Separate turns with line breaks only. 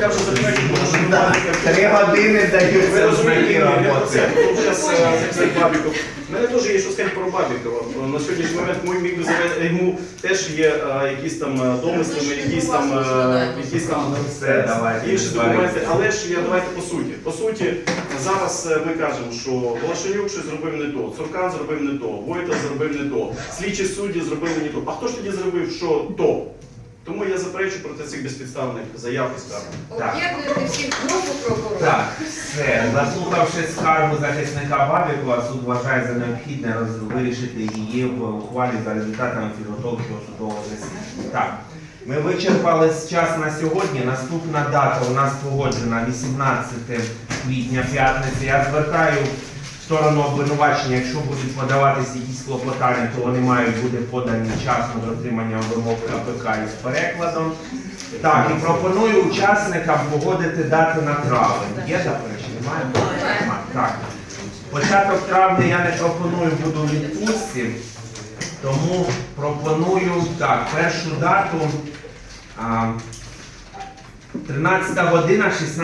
Тому що ми
Три години
Ви
даються
розумієте, я
роботи.
це. Зараз Бабіков. У мене теж є що сказати про Бабікова. На сьогоднішній момент мій міг би заве- йому теж є е, якісь там е, домисли, якісь там, е, якісь там
Все, давайте,
інші документи. Але ж я давайте по суті. По суті, зараз е, ми кажемо, що Волошенюк щось зробив не то, Цуркан зробив не то, Войтов зробив не то, слідчі судді зробили не то. А хто ж тоді зробив що то? Тому я заперечу проти цих безпідставних заяв і скарг.
Так.
Об'єднуйте всіх групу прокурора.
Так, все. Заслухавши скаргу захисника Бабікова, суд вважає за необхідне роз- вирішити її в ухвалі за результатами підготовчого судового засідання. Так. Ми вичерпали час на сьогодні. Наступна дата у нас погоджена 18 квітня, п'ятниця. Я звертаю сторону обвинувачення, якщо будуть подаватися якісь клопотання, то вони мають бути подані вчасно з дотриманням вимог КПК із перекладом. Так, і пропоную учасникам погодити дати на травень. Є заперечення? Немає? Так. Початок травня я не пропоную, буду відпустці. Тому пропоную так, першу дату а, 13 година 16